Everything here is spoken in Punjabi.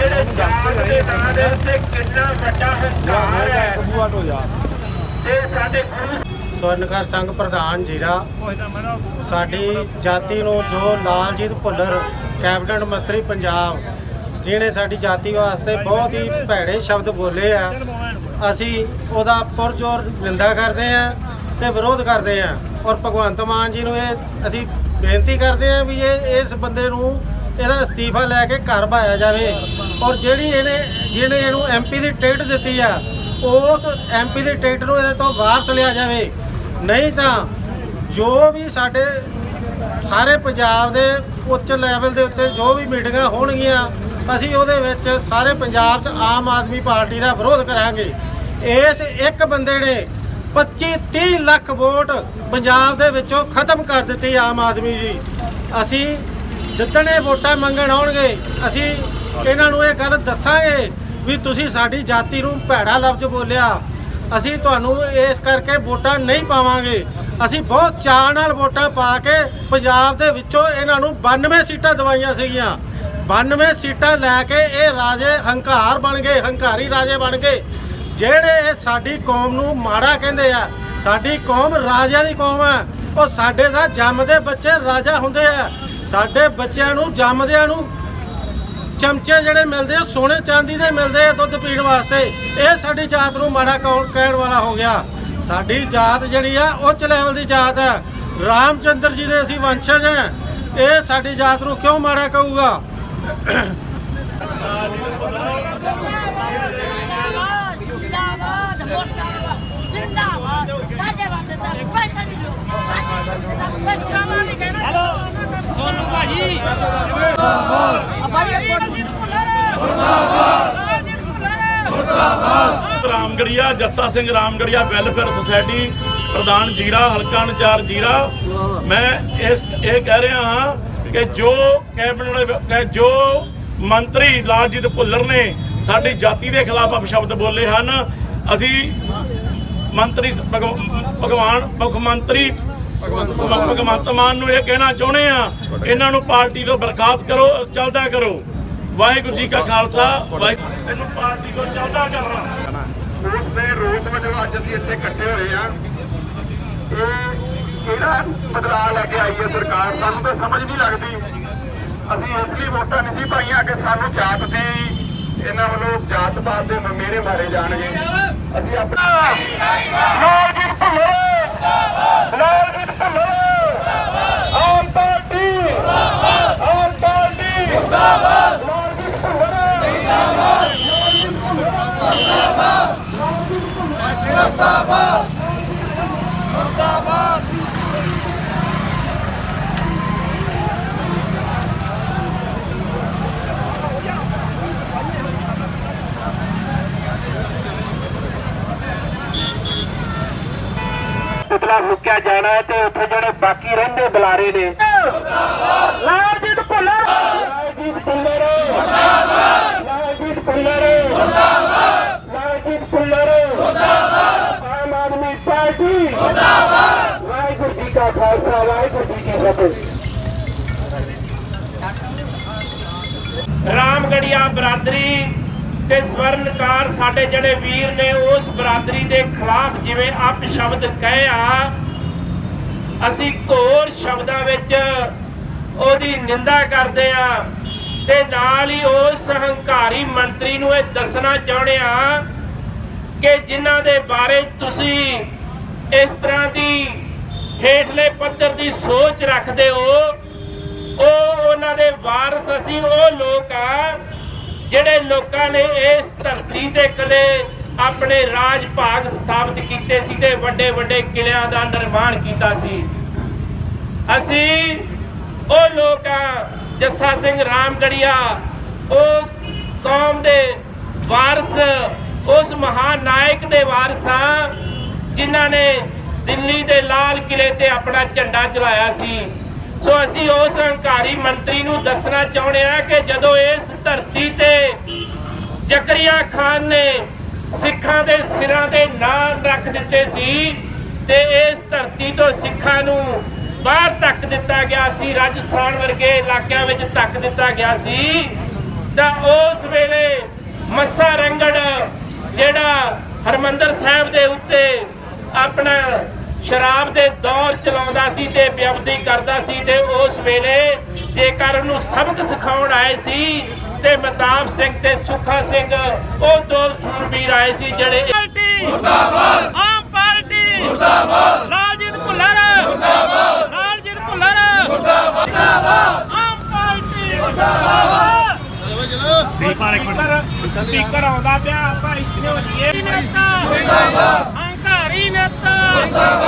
ਪੰਜਾਬ ਦੇ ਨਾਂ ਦੇ ਉੱਤੇ ਕਿੰਨਾ ਵੱਡਾ ਹੰਕਾਰ ਹੈ ਤੇ ਸਾਡੇ ਗੁਰੂ ਸਵਰਨਕਾਰ ਸੰਘ ਪ੍ਰਧਾਨ ਜੀਰਾ, ਸਾਡੀ ਜਾਤੀ ਨੂੰ ਜੋ ਲਾਲਜੀਤ ਭੁੱਲਰ, ਕੈਬਨਿਟ ਮੰਤਰੀ ਪੰਜਾਬ, ਜਿਹਨੇ ਸਾਡੀ ਜਾਤੀ ਵਾਸਤੇ ਬਹੁਤ ਹੀ ਭੈੜੇ ਸ਼ਬਦ ਬੋਲੇ ਆ, ਅਸੀਂ ਉਹਦਾ ਪੁਰਜੋਰ ਨਿੰਦਾ ਕਰਦੇ ਆ ਤੇ ਵਿਰੋਧ ਕਰਦੇ ਆ। ਔਰ ਭਗਵੰਤ ਮਾਨ ਜੀ ਨੂੰ ਇਹ ਅਸੀਂ ਬੇਨਤੀ ਕਰਦੇ ਆ ਵੀ ਇਹ ਇਸ ਬੰਦੇ ਨੂੰ ਇਹਦਾ ਅਸਤੀਫਾ ਲੈ ਕੇ ਘਰ ਭਾਇਆ ਜਾਵੇ। ਔਰ ਜਿਹੜੀ ਇਹਨੇ ਜਿਹਨੇ ਇਹਨੂੰ ਐਮਪੀ ਦੀ ਟਿਕਟ ਦਿੱਤੀ ਆ, ਉਸ ਐਮਪੀ ਦੀ ਟਿਕਟ ਨੂੰ ਇਹਦੇ ਤੋਂ ਵਾਪਸ ਲਿਆ ਜਾਵੇ। ਨਹੀਂ ਤਾਂ ਜੋ ਵੀ ਸਾਡੇ ਸਾਰੇ ਪੰਜਾਬ ਦੇ ਉੱਚ ਲੈਵਲ ਦੇ ਉੱਤੇ ਜੋ ਵੀ ਮੀਟਿੰਗਾਂ ਹੋਣਗੀਆਂ, ਅਸੀਂ ਉਹਦੇ ਵਿੱਚ ਸਾਰੇ ਪੰਜਾਬ 'ਚ ਆਮ ਆਦਮੀ ਪਾਰਟੀ ਦਾ ਵਿਰੋਧ ਕਰਾਂਗੇ। ਇਸ ਇੱਕ ਬੰਦੇ ਨੇ 25 30 ਲੱਖ ਵੋਟ ਪੰਜਾਬ ਦੇ ਵਿੱਚੋਂ ਖਤਮ ਕਰ ਦਿੱਤੀ ਆਮ ਆਦਮੀ ਜੀ। ਅਸੀਂ ਜਿੱਦਣ ਇਹ ਵੋਟਾਂ ਮੰਗਣ ਆਉਣਗੇ, ਅਸੀਂ ਇਹਨਾਂ ਨੂੰ ਇਹ ਗੱਲ ਦੱਸਾਂਗੇ ਵੀ ਤੁਸੀਂ ਸਾਡੀ ਜਾਤੀ ਨੂੰ ਭੈੜਾ ਲਫ਼ਜ਼ ਬੋਲਿਆ। ਅਸੀਂ ਤੁਹਾਨੂੰ ਇਸ ਕਰਕੇ ਵੋਟਾਂ ਨਹੀਂ ਪਾਵਾਂਗੇ। ਅਸੀਂ ਬਹੁਤ ਚਾਅ ਨਾਲ ਵੋਟਾਂ ਪਾ ਕੇ ਪੰਜਾਬ ਦੇ ਵਿੱਚੋਂ ਇਹਨਾਂ ਨੂੰ 92 ਸੀਟਾਂ ਦਵਾਈਆਂ ਸੀਗੀਆਂ। 92 ਸੀਟਾਂ ਲੈ ਕੇ ਇਹ ਰਾਜੇ ਹੰਕਾਰ ਬਣ ਗਏ, ਹੰਕਾਰੀ ਰਾਜੇ ਬਣ ਗਏ। ਜਿਹੜੇ ਇਹ ਸਾਡੀ ਕੌਮ ਨੂੰ ਮਾੜਾ ਕਹਿੰਦੇ ਆ, ਸਾਡੀ ਕੌਮ ਰਾਜਿਆਂ ਦੀ ਕੌਮ ਆ, ਉਹ ਸਾਡੇ ਦਾ ਜੰਮਦੇ ਬੱਚੇ ਰਾਜਾ ਹੁੰਦੇ ਆ। ਸਾਡੇ ਬੱਚਿਆਂ ਨੂੰ ਜੰਮਦਿਆਂ ਨੂੰ ਚਮਚੇ ਜਿਹੜੇ ਮਿਲਦੇ ਆ ਸੋਨੇ ਚਾਂਦੀ ਦੇ ਮਿਲਦੇ ਆ ਦੁੱਧ ਪੀਣ ਵਾਸਤੇ ਇਹ ਸਾਡੀ ਜਾਤ ਨੂੰ ਮਾੜਾ ਕੌਣ ਕਹਿਣ ਵਾਲਾ ਹੋ ਗਿਆ। ਸਾਡੀ ਜਾਤ ਜਿਹੜੀ ਆ ਉੱਚ ਲੈਵਲ ਦੀ ਜਾਤ ਹੈ ਰਾਮਚੰਦਰ ਜੀ ਦੇ ਅਸੀਂ ਵੰਸ਼ਜ ਹਾਂ ਇਹ ਸਾਡੀ ਜਾਤ ਨੂੰ ਕਿਉਂ ਮਾੜਾ ਕਹੂਗਾ? ਜਿੰਦਾਬਾਦ ਜਿੰਦਾਬਾਦ। ਮੁਰਦਾਬਾਦ ਜਿੰਦਾਬਾਦ ਸਾਡੇ ਵਾਸਤੇ ਤਾਂ ਪੈਸਾ ਨਹੀਂ ਲੋ ਸਾਡੇ ਵਾਸਤੇ ਤਾਂ ਪੈਸਾ ਨਹੀਂ ਕਹਿਣਾ ਰਾਮਗੜੀਆ ਜੱਸਾ ਸਿੰਘ ਰਾਮਗੜੀਆ ਵੈਲਫੇਅਰ ਸੁਸਾਇਟੀ ਪ੍ਰਧਾਨ ਜੀਰਾ ਹਲਕਾ ਨਚਾਰ ਜੀਰਾ। ਮੈਂ ਇਸ ਇਹ ਕਹਿ ਰਿਹਾ ਹਾਂ ਕਿ ਜੋ ਕੈਬਨਿਟ ਕਿ ਜੋ ਮੰਤਰੀ ਲਾਲਜੀਤ ਭੁੱਲਰ ਨੇ ਸਾਡੀ ਜਾਤੀ ਦੇ ਖਿਲਾਫ ਅਪਸ਼ਬਦ ਬੋਲੇ ਹਨ ਅਸੀਂ ਮੰਤਰੀ ਭਗਵਾਨ ਮੁੱਖ ਮੰਤਰੀ ਭਗਵੰਤ ਮਾਨ ਨੂੰ ਇਹ ਕਹਿਣਾ ਚਾਹੁੰਦੇ ਆ ਇਹਨਾਂ ਨੂੰ ਪਾਰਟੀ ਤੋਂ ਬਰਖਾਸਤ ਕਰੋ, ਚੱਲਦਾ ਕਰੋ। ਵਾਹਿਗੁਰੂ ਜੀ ਕਾ ਖਾਲਸਾ, ਵਾਹਿਗੁਰੂ ਇਹਨੂੰ ਪਾਰਟੀ ਤੋਂ ਚੱਲਦਾ ਕਰਨਾ। ਉਸ ਦੇ ਰੋਸ ਵਜੋਂ ਅੱਜ ਅਸੀਂ ਇੱਥੇ ਇਕੱਠੇ ਹੋਏ ਆ ਇਹ ਕਿਹੜਾ ਬਦਲਾਅ ਲੈ ਕੇ ਆਈ ਹੈ ਸਰਕਾਰ? ਸਾਨੂੰ ਤਾਂ ਸਮਝ ਨਹੀਂ ਲੱਗਦੀ। ਅਸੀਂ ਇਸ ਲਈ ਵੋਟਾਂ ਨਹੀਂ ਸੀ ਪਾਈਆਂ ਕਿ ਸਾਨੂੰ ਜਾਤ ਦੀ, ਇਹਨਾਂ ਵੱਲੋਂ ਜਾਤ ਪਾਤ ਦੇ ਮੇਰੇ ਮਾਰੇ ਜਾਣਗੇ। ਅਸੀਂ ਆਪਣਾ ਲਾਲਜੀਤ ਭੁੱਲਰ ਲਾਲਜੀਤ ਭੁੱਲਰ ਆਮ ਪਾਰਟੀ ਆਮ ਪਾਰਟੀ ਜਿੰਦਾਬਾਦ ਲਾਲਜੀਤ ਭੁੱਲਰ ਪੁਤਲਾ ਰੁਕਿਆ ਜਾਣਾ ਹੈ ਤੇ ਉੱਥੇ ਜਿਹੜੇ ਬਾਕੀ ਰਹਿੰਦੇ ਬੁਲਾਰੇ ਨੇ। ਲਾਲਜੀਤ ਭੁੱਲਰ। ਲਾਲਜੀਤ ਭੁੱਲਰ ਲਾਲਜੀਤ ਭੁੱਲਰ ਲਾਲਜੀਤ ਭੁੱਲਰ ਆਮ ਆਦਮੀ ਪਾਰਟੀ ਵਾਹਿਗੁਰੂ ਜੀ ਕਾ ਖਾਲਸਾ ਵਾਹਿਗੁਰੂ ਜੀ ਕੀ ਫਤਿਹ ਰਾਮਗੜੀਆ ਬਰਾਦਰੀ ਤੇ ਸਵਰਨਕਾਰ ਸਾਡੇ ਜਿਹੜੇ ਵੀਰ ਨੇ ਉਸ ਬਰਾਦਰੀ ਦੇ ਖਿਲਾਫ ਜਿਵੇਂ ਅਪ ਸ਼ਬਦ ਕਹੇ ਆ, ਅਸੀਂ ਘੋਰ ਸ਼ਬਦਾਂ ਵਿੱਚ ਉਹਦੀ ਨਿੰਦਾ ਕਰਦੇ ਆ ਤੇ ਨਾਲ ਹੀ ਉਸ ਹੰਕਾਰੀ ਮੰਤਰੀ ਨੂੰ ਇਹ ਦੱਸਣਾ ਚਾਹੁੰਦੇ ਆ ਕਿ ਜਿਨ੍ਹਾਂ ਦੇ ਬਾਰੇ ਤੁਸੀਂ ਇਸ ਤਰ੍ਹਾਂ ਦੀ ਹੇਠਲੇ ਪੱਧਰ ਦੀ ਸੋਚ ਰੱਖਦੇ ਹੋ, ਉਹ ਉਹਨਾਂ ਦੇ ਵਾਰਸ ਅਸੀਂ, ਉਹ ਲੋਕ ਆ, ਜਿਹੜੇ ਲੋਕਾਂ ਨੇ ਇਸ ਧਰਤੀ ਤੇ ਕਦੇ ਆਪਣੇ ਰਾਜ ਭਾਗ ਸਥਾਪਿਤ ਕੀਤੇ ਸੀ ਤੇ ਵੱਡੇ ਵੱਡੇ ਕਿਲਿਆਂ ਦਾ ਨਿਰਮਾਣ ਕੀਤਾ ਸੀ। ਅਸੀਂ ਉਹ ਲੋਕ ਆ, ਜੱਸਾ ਸਿੰਘ ਰਾਮਗੜੀਆ, ਉਸ ਕੌਮ ਦੇ ਵਾਰਸ, ਉਸ ਮਹਾਨ ਨਾਇਕ ਦੇ ਵਾਰਸ ਆ, ਜਿਨ੍ਹਾਂ ਨੇ ਦਿੱਲੀ ਦੇ ਲਾਲ ਕਿਲੇ ਤੇ ਆਪਣਾ ਝੰਡਾ ਚਲਾਇਆ ਸੀ। ਸੋ ਅਸੀਂ ਉਸ ਹੰਕਾਰੀ ਮੰਤਰੀ ਨੂੰ ਦੱਸਣਾ ਚਾਹੁੰਦੇ ਆ ਕਿ ਜਦੋਂ ਇਸ ਧਰਤੀ ਤੇ ਜ਼ਕਰੀਆ ਖਾਨ ਨੇ ਸਿੱਖਾਂ ਦੇ ਸਿਰਾਂ ਦੇ ਨਾਂ ਰੱਖ ਦਿੱਤੇ ਸੀ ਤੇ ਇਸ ਧਰਤੀ ਤੋਂ ਸਿੱਖਾਂ ਨੂੰ ਬਾਹਰ ਧੱਕ ਦਿੱਤਾ ਗਿਆ ਸੀ, ਰਾਜਸਥਾਨ ਵਰਗੇ ਇਲਾਕਿਆਂ ਵਿੱਚ ਧੱਕ ਦਿੱਤਾ ਗਿਆ ਸੀ, ਤਾਂ ਉਸ ਵੇਲੇ ਮੱਸਾ ਰੰਗੜ ਜਿਹੜਾ ਹਰਮੰਦਰ ਸਾਹਿਬ ਦੇ ਉੱਤੇ ਆਪਣਾ ਸ਼ਰਾਬ ਦੇ ਦੌਰ ਚਲਾਉਂਦਾ ਸੀ ਤੇ ਬਿਆਬਦੀ ਕਰਦਾ ਸੀ ਤੇ ਉਸ ਵੇਲੇ ਜੇਕਰ ਉਹਨੂੰ ਸਬਕ ਸਿਖਾਉਣ ਆਏ ਸੀ ਤੇ ਮਤਾਬ ਸਿੰਘ ਤੇ ਸੁੱਖਾ ਸਿੰਘ ਉਹ ਦੋ ਸੂਰਬੀਰ ਆਏ ਸੀ ਜਿਹੜੇ ਪਾਰਟੀ ਮੁਰਦਾਬਾਦ ਆਮ ਪਾਰਟੀ ਮੁਰਦਾਬਾਦ ਲਾਲਜੀਤ ਭੁੱਲਰ ਮੁਰਦਾਬਾਦ ਲਾਲਜੀਤ ਭੁੱਲਰ ਮੁਰਦਾਬਾਦ ਆਮ ਪਾਰਟੀ। ਮੁਰਦਾਬਾਦ ਸਪੀਕਰ ਆਉਂਦਾ ਪਿਆ ਭਾਈ ਇਹ ਨੇਤਾ ਮੁਰਦਾਬਾਦ ਹੰਕਾਰੀ ਨੇਤਾ ਮੁਰਦਾਬਾਦ